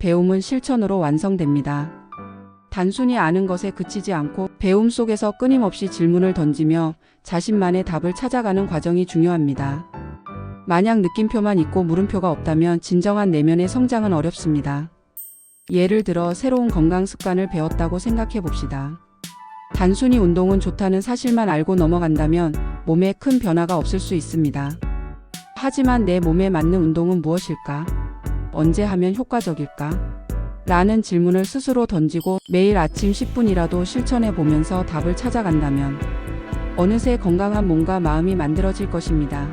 배움은 실천으로 완성됩니다. 단순히 아는 것에 그치지 않고 배움 속에서 끊임없이 질문을 던지며 자신만의 답을 찾아가는 과정이 중요합니다. 만약 느낌표만 있고 물음표가 없다면 진정한 내면의 성장은 어렵습니다. 예를 들어 새로운 건강 습관을 배웠다고 생각해 봅시다. 단순히 운동은 좋다는 사실만 알고 넘어간다면 몸에 큰 변화가 없을 수 있습니다. 하지만 내 몸에 맞는 운동은 무엇일까? 언제 하면 효과적일까? 라는 질문을 스스로 던지고 매일 아침 10분이라도 실천해 보면서 답을 찾아간다면 어느새 건강한 몸과 마음이 만들어질 것입니다.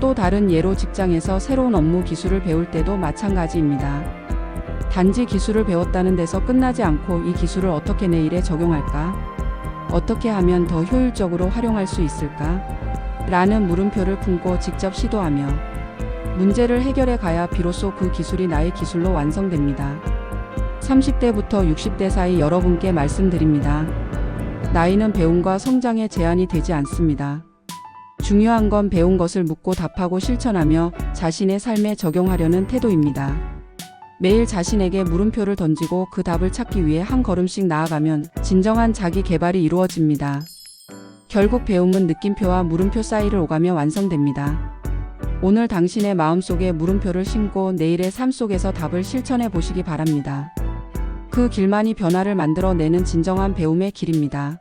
또 다른 예로 직장에서 새로운 업무 기술을 배울 때도 마찬가지입니다. 단지 기술을 배웠다는 데서 끝나지 않고 이 기술을 어떻게 내 일에 적용할까? 어떻게 하면 더 효율적으로 활용할 수 있을까? 라는 물음표를 품고 직접 시도하며 문제를 해결해 가야 비로소 그 기술이 나의 기술로 완성됩니다. 30대부터 60대 사이 여러분께 말씀드립니다. 나이는 배움과 성장의 제한이 되지 않습니다. 중요한 건 배운 것을 묻고 답하고 실천하며 자신의 삶에 적용하려는 태도입니다. 매일 자신에게 물음표를 던지고 그 답을 찾기 위해 한 걸음씩 나아가면 진정한 자기 개발이 이루어집니다. 결국 배움은 느낌표와 물음표 사이를 오가며 완성됩니다. 오늘 당신의 마음속에 물음표를 심고 내일의 삶 속에서 답을 실천해 보시기 바랍니다. 그 길만이 변화를 만들어내는 진정한 배움의 길입니다.